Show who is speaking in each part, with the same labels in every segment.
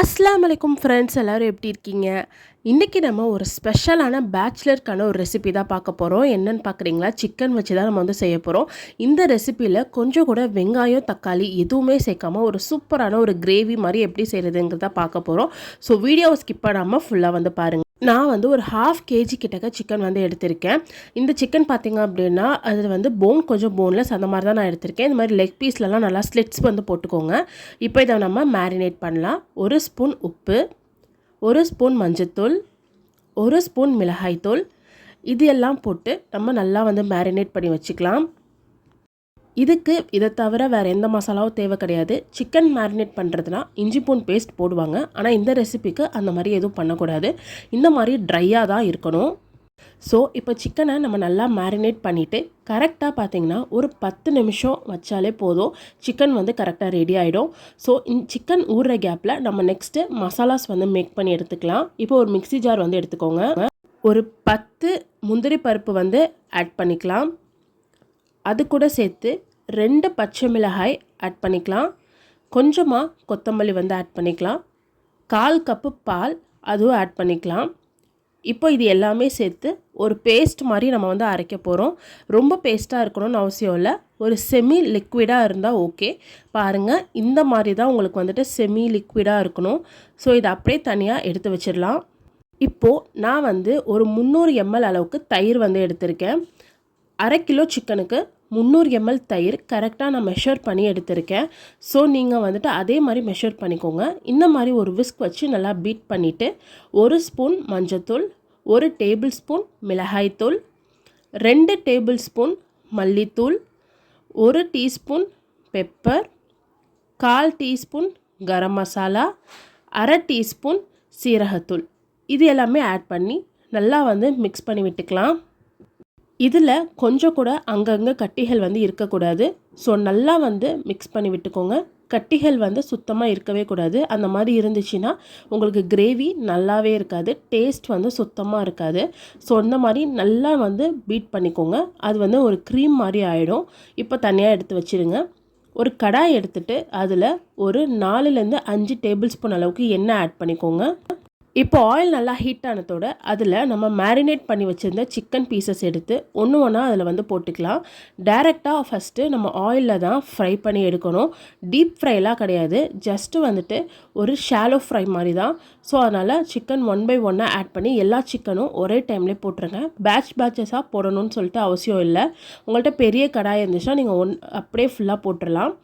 Speaker 1: அஸ்லாம் வலைக்கும் ஃப்ரெண்ட்ஸ் எல்லோரும் எப்படி இருக்கீங்க? இன்றைக்கி நம்ம ஒரு ஸ்பெஷலான பேச்சுலருக்கான ஒரு ரெசிபி தான் பார்க்க போகிறோம் என்னென்னு பார்க்குறீங்களா? சிக்கன் வச்சு தான் நம்ம வந்து செய்ய போகிறோம் இந்த ரெசிப்பியில் கொஞ்சம் கூட வெங்காயம் தக்காளி எதுவுமே சேர்க்காம ஒரு சூப்பரான ஒரு கிரேவி மாதிரி எப்படி செய்கிறதுங்கிறத பார்க்க போகிறோம் ஸோ வீடியோவை ஸ்கிப் பண்ணாமல் ஃபுல்லாக வந்து பாருங்கள் நான் வந்து ஒரு ஹாஃப் கேஜி கிட்டக்க சிக்கன் வந்து எடுத்திருக்கேன். இந்த சிக்கன் பார்த்திங்க அப்படின்னா அது வந்து போன் கொஞ்சம் போன்லெஸ் அந்த மாதிரி தான் நான் எடுத்திருக்கேன். இந்த மாதிரி லெக் பீஸ்லலாம் நல்லா ஸ்லிட்ஸ் வந்து போட்டுக்கோங்க. இப்போ இதை நம்ம மேரினேட் பண்ணலாம். ஒரு ஸ்பூன் உப்பு ஒரு ஸ்பூன் மஞ்சத்தூள் ஒரு ஸ்பூன் மிளகாய்த்தூள் இது எல்லாம் போட்டு நம்ம நல்லா வந்து மேரினேட் பண்ணி வச்சுக்கலாம். இதுக்கு இதை தவிர வேறு எந்த மசாலாவும் தேவை கிடையாது. சிக்கன் மேரினேட் பண்ணுறதுனா இஞ்சி பூன் பேஸ்ட் போடுவாங்க. ஆனால் இந்த ரெசிபிக்கு அந்த மாதிரி எதுவும் பண்ணக்கூடாது. இந்த மாதிரி ட்ரையாக தான் இருக்கணும். ஸோ இப்போ சிக்கனை நம்ம நல்லா மேரினேட் பண்ணிவிட்டு கரெக்டாக பார்த்தீங்கன்னா ஒரு பத்து நிமிஷம் வச்சாலே போதும். சிக்கன் வந்து கரெக்டாக ரெடி ஆகிடும் ஸோ இந்த சிக்கன் ஊறுற கேப்பில் நம்ம நெக்ஸ்ட்டு மசாலாஸ் வந்து மேக் பண்ணி எடுத்துக்கலாம். இப்போ ஒரு மிக்சி ஜார் வந்து எடுத்துக்கோங்க. ஒரு பத்து முந்திரி பருப்பு வந்து ஆட் பண்ணிக்கலாம். அது கூட சேர்த்து ரெண்டு பச்சை மிளகாய் ஆட் பண்ணிக்கலாம். கொஞ்சமாக கொத்தமல்லி வந்து ஆட் பண்ணிக்கலாம். கால் கப்பு பால் அதுவும் ஆட் பண்ணிக்கலாம். இப்போ இது எல்லாமே சேர்த்து ஒரு பேஸ்ட் மாதிரி நம்ம வந்து அரைக்க போகிறோம் ரொம்ப பேஸ்ட்டாக இருக்கணும்னு அவசியம் இல்லை. ஒரு செமி லிக்விடாக இருந்தால் ஓகே பாருங்கள் இந்த மாதிரி தான் உங்களுக்கு வந்துட்டு செமி லிக்விடாக இருக்கணும். ஸோ இதை அப்படியே தனியாக எடுத்து வச்சிடலாம். இப்போது நான் வந்து ஒரு முந்நூறு எம்எல் அளவுக்கு தயிர் வந்து எடுத்திருக்கேன். அரை கிலோ சிக்கனுக்கு முந்நூறு எம்எல் தயிர் கரெக்டாக நான் மெஷர் பண்ணி எடுத்திருக்கேன். ஸோ நீங்கள் வந்துட்டு அதே மாதிரி மெஷர் பண்ணிக்கோங்க. இந்த மாதிரி ஒரு விஸ்க் வச்சு நல்லா பீட் பண்ணிவிட்டு ஒரு ஸ்பூன் மஞ்சத்தூள் ஒரு டேபிள் ஸ்பூன் மிளகாய்த்தூள் ரெண்டு டேபிள் ஸ்பூன் மல்லித்தூள் ஒரு டீஸ்பூன் பெப்பர் கால் டீஸ்பூன் கரம் மசாலா அரை டீஸ்பூன் சீரகத்தூள். இது எல்லாமே ஆட் பண்ணி நல்லா வந்து மிக்ஸ் பண்ணி விட்டுக்கலாம். இதில் கொஞ்சம் கூட அங்கங்கே கட்டிகள் வந்து இருக்கக்கூடாது. ஸோ நல்லா வந்து மிக்ஸ் பண்ணி விட்டுக்கோங்க. கட்டிகள் வந்து சுத்தமாக இருக்கவே கூடாது. அந்த மாதிரி இருந்துச்சுன்னா உங்களுக்கு கிரேவி நல்லாவே இருக்காது. டேஸ்ட் வந்து சுத்தமாக இருக்காது. ஸோ அந்த மாதிரி நல்லா வந்து பீட் பண்ணிக்கோங்க. அது வந்து ஒரு க்ரீம் மாதிரி ஆகிடும் இப்போ தனியாக எடுத்து வச்சுருங்க. ஒரு கடாய் எடுத்துகிட்டு அதில் ஒரு நாலுலேருந்து அஞ்சு டேபிள் ஸ்பூன் அளவுக்கு எண்ணெய் ஆட் பண்ணிக்கோங்க. இப்போ ஆயில் நல்லா ஹீட் ஆனதோட அதில் நம்ம மேரினேட் பண்ணி வச்சுருந்த சிக்கன் பீசஸ் எடுத்து ஒன்று ஒன்றா அதில் வந்து போட்டுக்கலாம். டேரெக்டாக ஃபஸ்ட்டு நம்ம ஆயிலில் தான் ஃப்ரை பண்ணி எடுக்கணும். டீப் ஃப்ரைலாம் கிடையாது. ஜஸ்ட்டு வந்துட்டு ஒரு ஷாலோ ஃப்ரை மாதிரி தான். ஸோ அதனால் chicken one by one add பண்ணி எல்லா சிக்கனும் ஒரே டைம்லேயே போட்டுருங்க. பேட்ச் பேட்சஸாக போடணும்னு சொல்லிட்டு அவசியம் இல்லை. உங்கள்கிட்ட பெரிய கடாய் இருந்துச்சுன்னா நீங்கள் ஒன் அப்படியே ஃபுல்லாக போட்டுடலாம்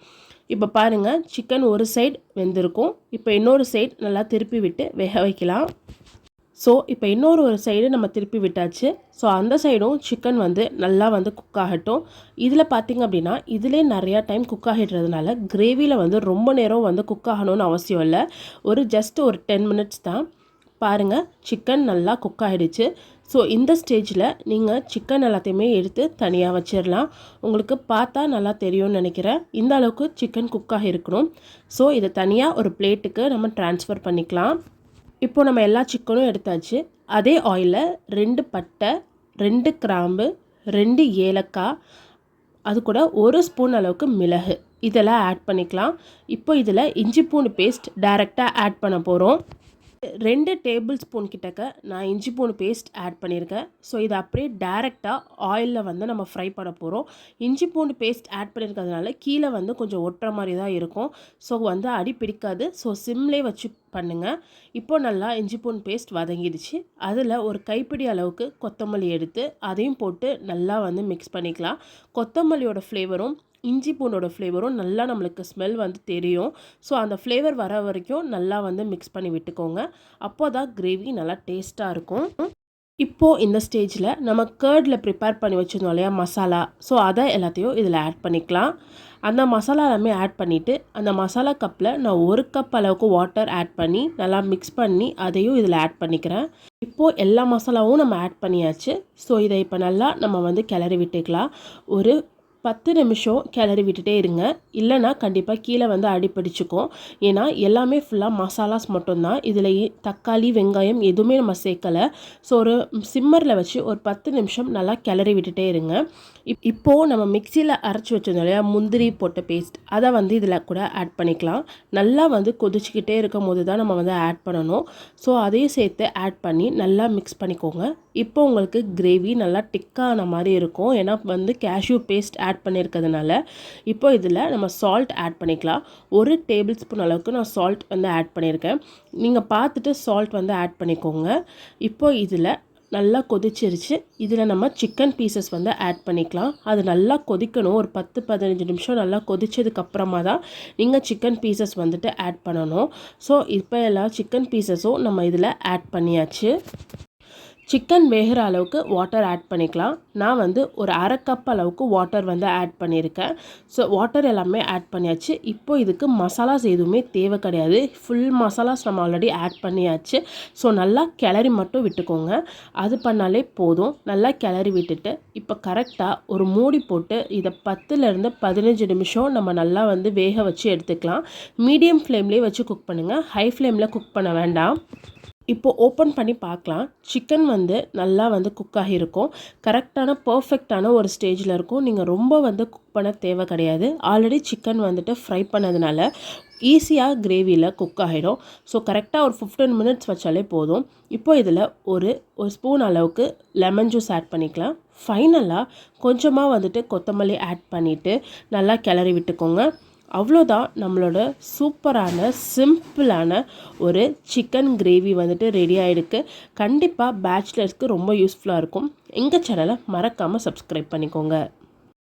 Speaker 1: இப்போ பாருங்கள் சிக்கன் ஒரு சைடு வெந்திருக்கும். இப்போ இன்னொரு சைடு நல்லா திருப்பி விட்டு வேக வைக்கலாம். ஸோ இப்போ இன்னொரு ஒரு சைடு நம்ம திருப்பி விட்டாச்சு. ஸோ அந்த சைடும் சிக்கன் வந்து நல்லா வந்து குக் ஆகட்டும். இதில் பார்த்திங்க அப்படின்னா இதிலே நிறையா டைம் குக் ஆகிடுறதுனால கிரேவியில் வந்து ரொம்ப நேரம் வந்து குக் ஆகணும்னு அவசியம் இல்லை. ஒரு ஜஸ்ட் ஒரு டென் மினிட்ஸ் தான். பாருங்கள் சிக்கன் நல்லா குக் ஆகிடுச்சு ஸோ இந்த ஸ்டேஜில் நீங்கள் சிக்கன் எல்லாத்தையுமே எடுத்து தனியாக வச்சிடலாம். உங்களுக்கு பார்த்தா நல்லா தெரியும்னு நினைக்கிறேன். இந்த அளவுக்கு சிக்கன் குக்காக இருக்கணும். ஸோ இதை தனியாக ஒரு பிளேட்டுக்கு நம்ம ட்ரான்ஸ்ஃபர் பண்ணிக்கலாம். இப்போது நம்ம எல்லா சிக்கனும் எடுத்தாச்சு. அதே ஆயிலில் ரெண்டு பட்டை ரெண்டு கிராம்பு ரெண்டு ஏலக்காய் அது கூட ஒரு ஸ்பூன் அளவுக்கு மிளகு. இதெல்லாம் ஆட் பண்ணிக்கலாம். இப்போ இதில் இஞ்சி பூண்டு பேஸ்ட் டைரெக்டாக ஆட் பண்ண போகிறோம் ரெண்டு டேபிள் ஸ்பூன் கிட்டக்க நான் இஞ்சி பூண்டு பேஸ்ட் ஆட் பண்ணியிருக்கேன். ஸோ இதை அப்படியே டேரெக்டாக ஆயிலில் வந்து நம்ம ஃப்ரை பண்ண போகிறோம் இஞ்சி பூண்டு பேஸ்ட் ஆட் பண்ணியிருக்கிறதுனால கீழே வந்து கொஞ்சம் ஒட்டுற மாதிரி தான் இருக்கும். ஸோ வந்து அடி பிடிக்காது. ஸோ சிம்லே வச்சு பண்ணுங்கள் இப்போ நல்லா இஞ்சி பூண்டு பேஸ்ட் வதங்கிடுச்சு. அதில் ஒரு கைப்பிடி அளவுக்கு கொத்தமல்லி எடுத்து அதையும் போட்டு நல்லா வந்து மிக்ஸ் பண்ணிக்கலாம். கொத்தமல்லியோட ஃப்ளேவரும் இஞ்சி பூண்டோட ஃப்ளேவரும் நல்லா நம்மளுக்கு ஸ்மெல் வந்து தெரியும். ஸோ அந்த ஃப்ளேவர் வர வரைக்கும் நல்லா வந்து மிக்ஸ் பண்ணி விட்டுக்கோங்க. அப்போ தான் கிரேவி நல்லா டேஸ்ட்டாக இருக்கும். இப்போது இந்த ஸ்டேஜில் நம்ம கேர்டில் ப்ரிப்பேர் பண்ணி வச்சுருந்தோம் இல்லையா மசாலா. ஸோ அதை எல்லாத்தையும் இதில் ஆட் பண்ணிக்கலாம். அந்த மசாலா எல்லாமே ஆட் பண்ணிவிட்டு அந்த மசாலா கப்பில் நான் ஒரு கப் அளவுக்கு வாட்டர் ஆட் பண்ணி நல்லா மிக்ஸ் பண்ணி அதையும் இதில் ஆட் பண்ணிக்கிறேன். இப்போது எல்லா மசாலாவும் நம்ம ஆட் பண்ணியாச்சு. ஸோ இதை இப்போ நல்லா நம்ம வந்து கிளறி விட்டுக்கலாம். ஒரு பத்து நிமிஷம் கிளறி விட்டுட்டே இருங்க. இல்லைன்னா கண்டிப்பாக கீழே வந்து அடிப்பிடிச்சுக்கும் ஏன்னா எல்லாமே ஃபுல்லாக மசாலாஸ் மட்டும்தான். இதில் தக்காளி வெங்காயம் எதுவுமே நம்ம சேர்க்கலை. ஸோ ஒரு சிம்மரில் வச்சு ஒரு பத்து நிமிஷம் நல்லா கிளறி விட்டுட்டே இருங்க. இப் இப்போது நம்ம மிக்சியில் அரைச்சி வச்சிருந்தோம் இல்லையா? முந்திரி போட்ட பேஸ்ட் அதை வந்து இதில் கூட ஆட் பண்ணிக்கலாம். நல்லா வந்து கொதிச்சுக்கிட்டே இருக்கும் போது தான் நம்ம வந்து ஆட் பண்ணணும். ஸோ அதையும் சேர்த்து ஆட் பண்ணி நல்லா மிக்ஸ் பண்ணிக்கோங்க. இப்போ உங்களுக்கு கிரேவி நல்லா டிக்கான மாதிரி இருக்கும். ஏன்னா வந்து கேஷ்யூ பேஸ்ட் ஆட் ஆட் பண்ணியிருக்கிறதுனால இப்போ இதில் நம்ம சால்ட் ஆட் பண்ணிக்கலாம். ஒரு டேபிள் ஸ்பூன் அளவுக்கு நான் சால்ட் வந்து ஆட் பண்ணியிருக்கேன் நீங்கள் பார்த்துட்டு சால்ட் வந்து ஆட் பண்ணிக்கோங்க. இப்போ இதில் நல்லா கொதிச்சிருச்சு. இதில் நம்ம சிக்கன் பீசஸ் வந்து ஆட் பண்ணிக்கலாம். அது நல்லா கொதிக்கணும். ஒரு பத்து பதினஞ்சு நிமிஷம் நல்லா கொதிச்சதுக்கப்புறமா தான் நீங்கள் சிக்கன் பீசஸ் வந்துட்டு ஆட் பண்ணணும். ஸோ இப்போ எல்லாம் சிக்கன் பீசஸும் நம்ம இதில் ஆட் பண்ணியாச்சு. சிக்கன் வேகிற அளவுக்கு வாட்டர் ஆட் பண்ணிக்கலாம். நான் வந்து ஒரு அரை கப் அளவுக்கு வாட்டர் வந்து ஆட் பண்ணியிருக்கேன். ஸோ வாட்டர் எல்லாமே ஆட் பண்ணியாச்சு. இப்போ இதுக்கு மசாலாஸ் எதுவுமே தேவை கிடையாது. ஃபுல் மசாலாஸ் நம்ம ஆல்ரெடி ஆட் பண்ணியாச்சு. ஸோ நல்லா கிளறி மட்டும் விட்டுக்கோங்க. அது பண்ணாலே போதும். நல்லா கிளறி விட்டுட்டு இப்போ கரெக்டாக ஒரு மூடி போட்டு இதை பத்துலேருந்து பதினஞ்சு நிமிஷம் நம்ம நல்லா வந்து வேக வச்சு எடுத்துக்கலாம். மீடியம் ஃப்ளேம்லேயே வச்சு குக் பண்ணுங்கள் ஹை ஃப்ளேமில் குக் பண்ண வேண்டாம். இப்போது ஓப்பன் பண்ணி பார்க்கலாம். சிக்கன் வந்து நல்லா வந்து குக் ஆகியிருக்கும். கரெக்டான பர்ஃபெக்டான ஒரு ஸ்டேஜில் இருக்கும். நீங்கள் ரொம்ப வந்து குக் பண்ண தேவை கிடையாது. ஆல்ரெடி சிக்கன் வந்துட்டு ஃப்ரை பண்ணதுனால ஈஸியாக கிரேவியில் குக் ஆகிடும். ஸோ கரெக்டாக ஒரு ஃபிஃப்டீன் மினிட்ஸ் வச்சாலே போதும். இப்போ இதில் ஒரு ஒரு ஸ்பூன் அளவுக்கு லெமன் ஜூஸ் ஆட் பண்ணிக்கலாம். ஃபைனலாக கொஞ்சமாக வந்துட்டு கொத்தமல்லி ஆட் பண்ணிவிட்டு நல்லா கிளறி விட்டுக்கோங்க. அவ்வளோதான். நம்மளோட சூப்பரான சிம்பிளான ஒரு சிக்கன் கிரேவி வந்துட்டு ரெடி ஆகிருக்கு கண்டிப்பாக பேச்சுலர்ஸ்க்கு ரொம்ப யூஸ்ஃபுல்லாக இருக்கும். எங்கள் சேனலை மறக்காமல் சப்ஸ்கிரைப் பண்ணிக்கோங்க.